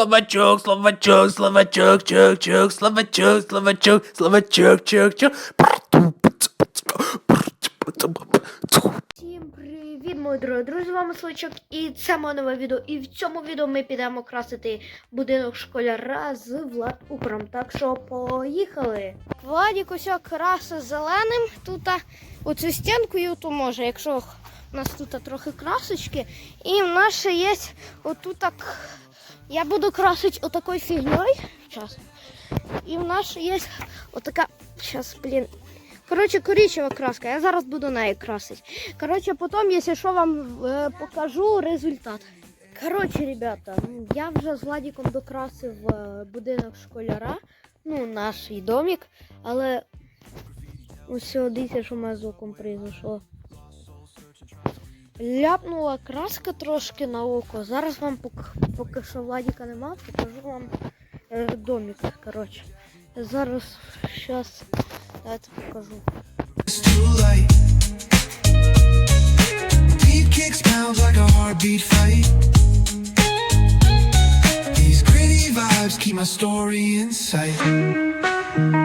словачок, словачок, словачок, чок, чок, словачок, словачок, словачок, чок, чок. Всім привіт, мої дорогі друзі, з вами Сличок і це моє нове відео. І в цьому відео ми підемо красити будинок школяра з Влад Укром. Так що поїхали. Владік ось краси зеленим. Тут а, оцю стінку і оту може, якщо у нас тут трохи красочки. І в нас ще є отут так. Я буду красити отакою фігньою. Зараз. І в нас ще є отака. Зараз, блін, Коротше, коричнева краска, я зараз буду нею красити. Коротше, потім, якщо що, вам е, покажу результат. Коротше, ребята, я вже з Владіком докрасив е, будинок школяра, ну, наш домик, але ось дивіться, що в мене з оком произошло. Ляпнула краска трошки на око. Зараз вам поки що Владіка нема, покажу вам домик. короче. Зараз зараз давайте покажу.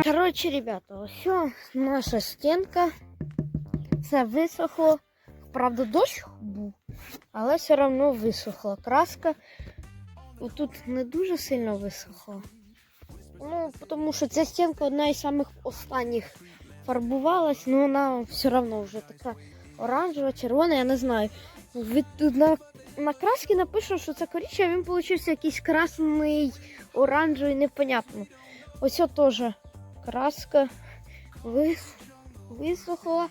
Короче, ребята, все, наша стенка Все висохло. Правда, дощ був, але все одно висохла краска. Тут не дуже сильно висохла. Ну, тому що ця стінка одна із самих останніх фарбувалась, але вона все одно вже така оранжева, червона, я не знаю. Тут на, на краски напишу, що це коричневий, а він получився якийсь красний, оранжевий, непонятно. Ось теж краска вис... висохла.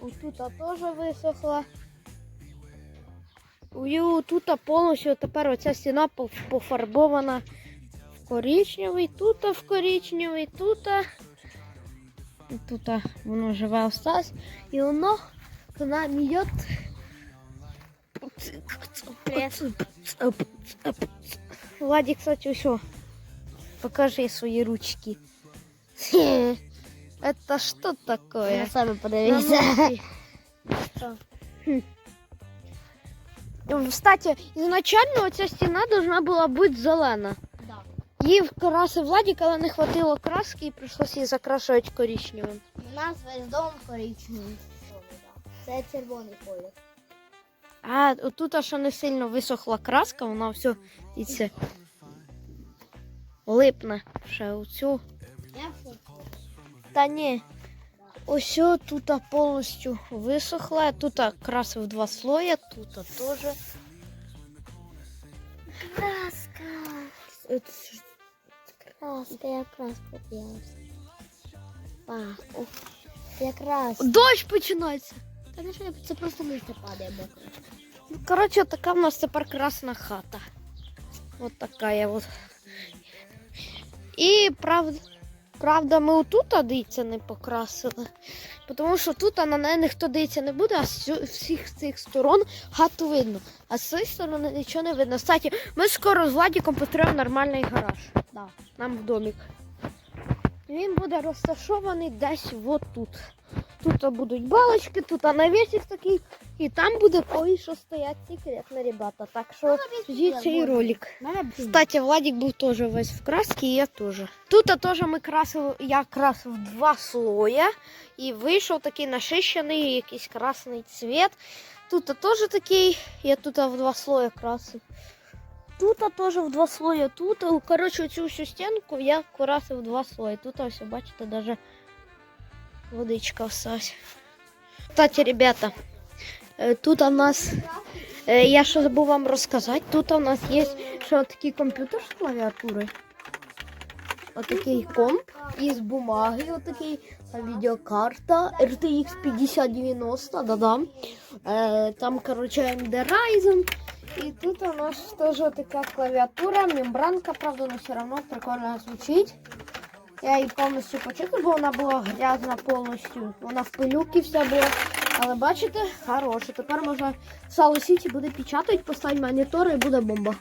Тут теж висохла. І тут повністю тепер оця стіна по- пофарбована в коричневий, тут в коричневий, тут. І Тут воно живе осталось. І воно к нам йде. Владик, кстати, все. Покажи свои ручки. Это что такое? Я сами. Хм. Кстати, изначально оця стіна должна була бути зелена. Да. Її вкрасив Владик, але не хватило краски і прийшлося її закрашувати коричневим. У нас весь дом коричневий. Це червоний колір. А тут ще не сильно висохла краска, вона все це липне ще оцю. Я. Та ні. Ось о, тут повністю висохла. Тут красив два слоя, тут теж. Краска. Е, Краска, я краску п'явся. А, ух. Якраз. Дощ починається. Та не що я- це просто листя падає мокре. Ну, коротше, така в нас тепер красна хата. От така я от. І правда, Правда, ми отут дитя не покрасили. Тому що тут на неї ніхто дивитися не буде, а з всіх цих сторон хату видно. А з цієї сторони нічого не видно. Кстати, ми скоро з Владіком потребуємо нормальний гараж. Да. Нам в домик. Він буде розташований десь от тут. Будуть балочки, тут навісик такий, і там буде кое що стоять секретно, ребята. Так що ждіть цей ролик. Кстати, Владик був теж весь в красці, і я теж. Тут теж ми красили, я красив два слоя, і вийшов такий насищений якийсь красний цвет. Тут теж такий, я тут в два слоя красив. Тут теж в два слоя, тут, коротше, цю всю стінку я красив в два слоя. Тут ось, бачите, даже водичка осталась. Кстати, ребята, е, тут у нас, е, я ще забув вам розказати, тут у нас є ще такий комп'ютер з клавіатурою. Отакий комп із бумаги, отакий відеокарта RTX 5090, да-да. Е, там, короче, AMD Ryzen. І тут у нас теж така клавіатура, мембранка, правда, але все одно прикольно звучить. Я її повністю почистив, бо вона була грязна повністю. Вона в пилюки вся була. Але бачите, хороше. Тепер можна Сало Сіті буде печатати, поставити монітор і буде бомба.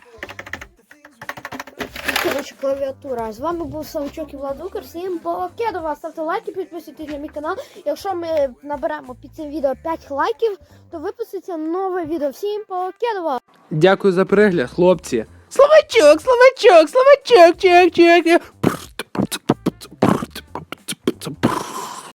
Коротше, клавіатура. З вами був Савчок і Владукер. Всім покедова. Ставте лайки, підписуйтесь на мій канал. Якщо ми наберемо під цим відео 5 лайків, то випуститься нове відео. Всім покедова! Дякую за перегляд, хлопці. Словачок, словачок, словачок, чок, чок.